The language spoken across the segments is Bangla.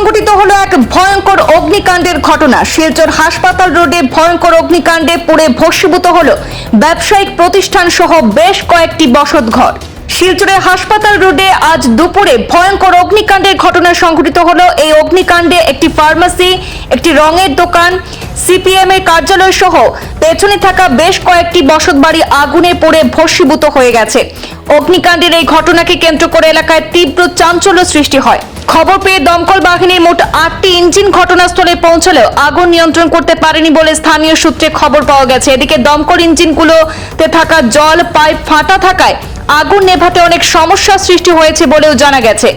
সংঘটিত হলো এক ভয়ঙ্কর অগ্নিকাণ্ডের ঘটনা। শিলচর হাসপাতাল রোডে ভয়ঙ্কর অগ্নিকাণ্ডে পুড়ে ভস্মীভূত হলো ব্যবসায়িক প্রতিষ্ঠান সহ বেশ কয়েকটি বসতঘর শিলচরের হাসপাতাল রোডে আজ দুপুরে ভয়ঙ্কর অগ্নিকাণ্ডের ঘটনা সংঘটিত হলো। এই অগ্নিকাণ্ডে একটি ফার্মেসি, একটি রঙের দোকান, সিপিএম এর কার্যালয় সহ পেছনে থাকা বেশ কয়েকটি বসতবাড়ি আগুনে পড়ে ভস্মীভূত হয়ে গেছে। অগ্নিকাণ্ডের এই ঘটনাকে কেন্দ্র করে এলাকায় তীব্র চাঞ্চল্য সৃষ্টি হয়। খবর পেয়ে দমকল বাহিনীর মোট আটটি ইঞ্জিন ঘটনাস্থলে পৌঁছলেও আগুন নিয়ন্ত্রণ করতে পারেনি বলে স্থানীয় সূত্রে খবর পাওয়া গেছে। এদিকে দমকল ইঞ্জিনগুলোতে থাকা জল পাইপ ফাটা থাকায় আগুন নেভাতে অনেক সমস্যা সৃষ্টি হয়েছে বলেও জানা গেছে।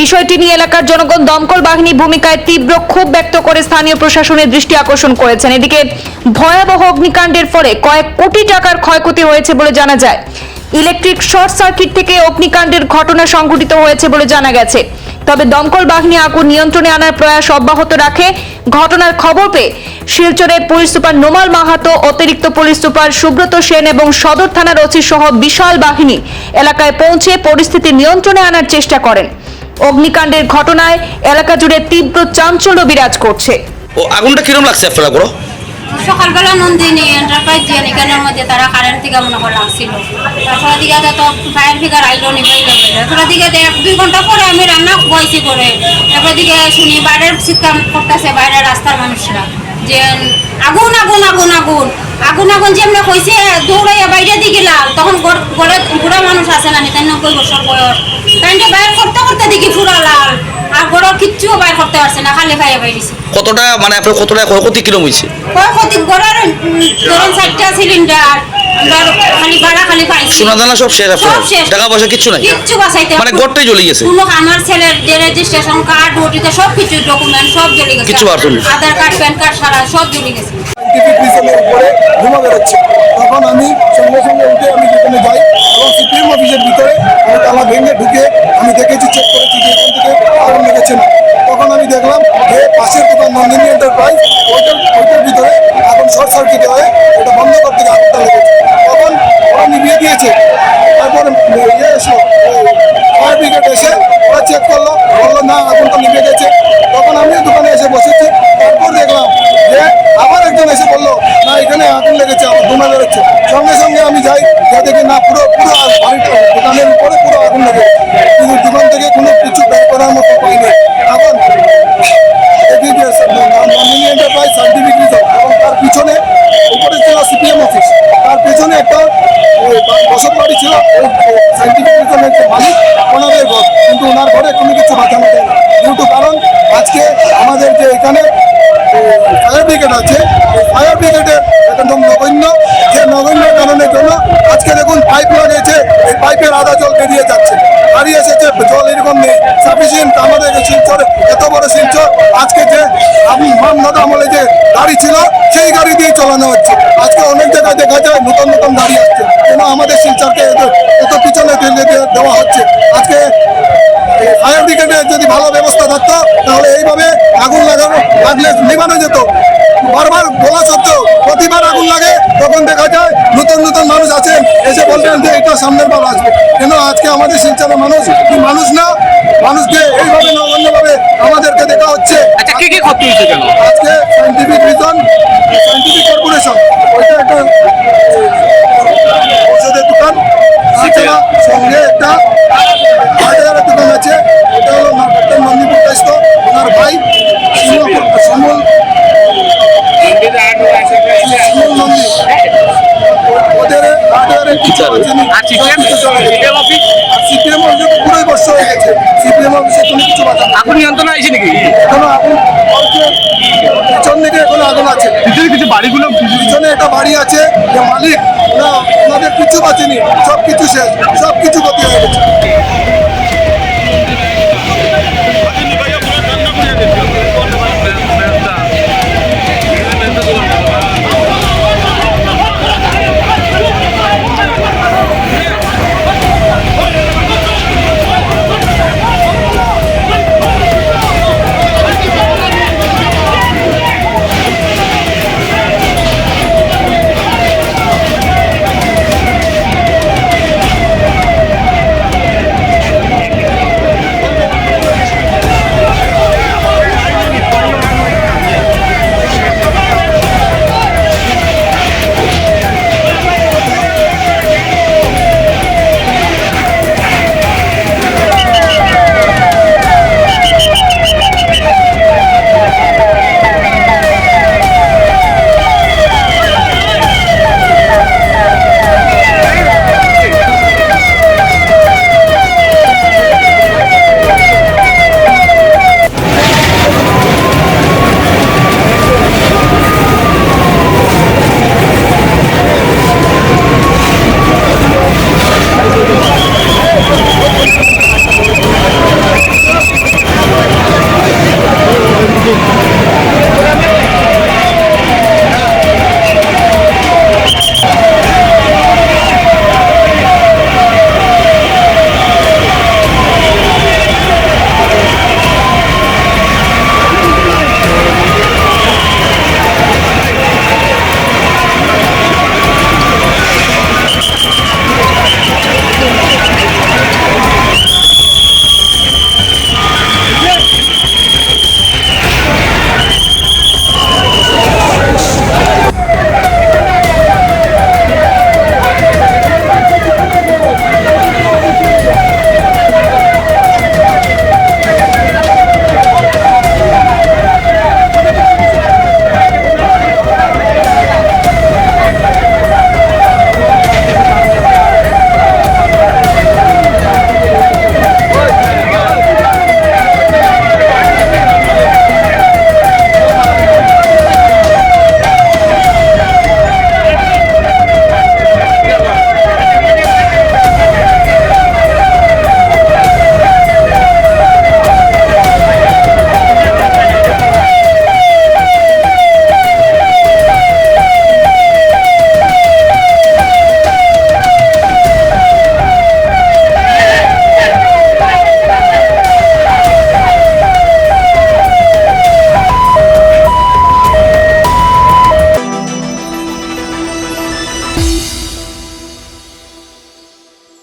বিষয়টি নিয়ে এলাকার জনগণ দমকল বাহিনীর ভূমিকায় তীব্র ক্ষোভ ব্যক্ত করে স্থানীয় প্রশাসনের দৃষ্টি আকর্ষণ করেছেন। এদিকে ভয়াবহ অগ্নিকাণ্ডের ফলে কয়েক কোটি টাকার ক্ষয়ক্ষতি হয়েছে বলে জানা যায়। ইলেকট্রিক শর্ট সার্কিট থেকে অগ্নিকাণ্ডের ঘটনা সংঘটিত হয়েছে বলে জানা গেছে। তবে দমকল বাহিনী আগুন নিয়ন্ত্রণে আনার প্রয়াস অব্যাহত রাখে। ঘটনার খবর পেয়ে শিলচরের পুলিশ সুপার নোমাল মাহাতো, অতিরিক্ত পুলিশ সুপার সুব্রত সেন এবং সদর থানার ওসি সহ বিশাল বাহিনী এলাকায় পৌঁছে পরিস্থিতি নিয়ন্ত্রণে আনার চেষ্টা করেন। অগ্নিকাণ্ডের ঘটনায় এলাকা জুড়ে তীব্র চাঞ্চল্য বিরাজ করছে। ও, আগুনটা কিরম লাগছে আপনারা সকালবেলা নন্দিনী এন্টারপ্রাইজ দিয়ে নিকানের মধ্যে তারা কারেন্ট থেকে মনে করে লাগছিল তারপরে দিকে তো ফায়ার ফিগার আইলো নিবাই যাবে তারপরে দিকে এক দুই ঘণ্টা পরে আমি রান্না বইছি করে। তারপরে দিকে শুনি বাইরের শীতকাল করতেছে বাইরের রাস্তার মানুষরা। যে আগুন আগুন আগুন আগুন। আগুন আগুন যেমনি কইছে, দৌড়াইয়া বাইরে দিকে তখন ঘর- ঘরে বুড়া মানুষ আছে না তাই নব্বই বছর বয়স? তাই বাইর করতে করতে দেখি পুরা লাল আর ঘর কিচ্ছু বাইর করতে পারছে না খালি খাইয়া বাইরেছে কতটা মানে আপনার কতটা ক্ষয়ক্ষতি কিরম হয়েছে ক্ষয়ক্ষতি গড়ার ধরেন চারটা সিলিন্ডার আমরা খালি ভাড়া খালি পাইছি। সোনা দানা সব শেষ আপনার? টাকা পয়সা কিচ্ছু নাই? কিচ্ছু বাঁচাইতে মানে গড়টাই জ্বলে গেছে? কোনো আমার ছেলের যে রেজিস্ট্রেশন কার্ড ওটিতে সব কিছু ডকুমেন্ট সব জ্বলে গেছে। বার আধার কার্ড প্যান কার্ড সারা সব জ্বলে গেছে। উপরে ধুমা বেরোচ্ছে তখন আমি যাই এবং সিপিএম অফিসের ভিতরে আমি তালা ভেঙে ঢুকে আমি দেখেছি চেক করেছি যে এখান থেকে আগুন লেগেছে না। তখন আমি দেখলাম যে পাশের দোকান নন্দিনী এন্টারপ্রাইজ ওইটার ওইটার ভিতরে এখন শর্ট সার্কিট হয়ে, এটা বন্ধ করতে গিয়ে আগুনটা লেগেছে। তখন ওরা নিভিয়ে দিয়েছে। তারপরে ইয়ে এসো ফায়ার ব্রিগেড এসে ওরা চেক করল, বলল, না, আগুনটা নিভে গেছে তখন আমিও দোকানে এসে বসেছি তারপর দেখলাম যে আবার একজন এসে বলল না, এখানে আগুন লেগেছে আমার ধোঁয়া বেরোচ্ছে। সঙ্গে সঙ্গে আমি যাই, যা দেখি, না, পুরো পুরো বাড়িটা দোকানের উপরে পুরো আগুন লেগে কিন্তু দোকান থেকে কোনো কিছু বের করার মতো পাইনি এখন দেখি যে নন্দিনী এন্টারপ্রাইজ সাইন্টিফিক রিজন এবং তার পিছনে উপরে ছিল সিপিএম অফিস তার পেছনে একটা বসত বাড়ি ছিল সাইন্টিফিক রিজনের যে মালিক, ওনাদের ঘর। কিন্তু ওনার ঘরে কোনো কিছু যায় না। যেহেতু কারণ, আজকে আমাদের যে এখানে ব্রিগেড আছে। ফায়ার ব্রিগেডের একদম নগণ্য। যে নগণ্য কারণের জন্য আজকে দেখুন পাইপ জল এরকম নেই। সাফিসিয়েন্ট আমাদের শিলচর, এত বড় শিলচর, আজকে যে আমি মোহাম্মদ আমলে যে গাড়ি ছিল, সেই গাড়ি দিয়ে চালানো হচ্ছে। আজকে অনেক জায়গায় দেখা যায় নতুন নতুন গাড়ি আসছে। কেন আমাদের শিলচরকে এত- পিছনে দেওয়া হচ্ছে? আজকে ফায়ার ব্রিগেডের যদি ভালো ব্যবস্থা থাকতো, তাহলে এইভাবে আগুন লাগানো লাগলে নেবানো যেত। বারবার বলা সত্ত্বেও প্রতিবার আগুন লাগে তখন দেখা যায় নতুন নতুন মানুষ আছেন এসে বলবেন যে এটা সামনের বার আসবে। কেন আজকে আমাদের শিলচরের মানুষ? কি মানুষ না? মানুষকে এইভাবে না অন্যভাবে আমাদেরকে দেখা হচ্ছে। আচ্ছা কি কি ক্ষতি আজকে সাইন্টিফিক কর্পোরেশন ওইটা একটা ওষুধের দোকান তাছাড়া সঙ্গে একটা হার্ডওয়্যারের দোকান আছে ওটা হলো ডাক্তার নন্দীপুর কাস্ত ওনার ভাই শিমুল শিমুল শিমুল নন্দী ওদের হার্ডওয়্যারের কিছু আছে নি। আর সিপিএম সব কিছু চলে গেছে। সিপিএম অফিস আর সিপিএম অফিসে তো পুরোই বর্ষ হয়ে গেছে সিপিএম অফিসে কোনো কিছু বাঁচা না আগুন নিয়ন্ত্রণ আইছে নাকি? এখনও আগুন পিছন দিকে এখনও আগুন আছে পিছনে কিছু বাড়িগুলো পিছনে একটা বাড়ি আছে যে মালিক না ওনাদের কিছু বাঁচেনি সব কিছু শেষ সব কিছু ক্ষতি হয়ে গেছে।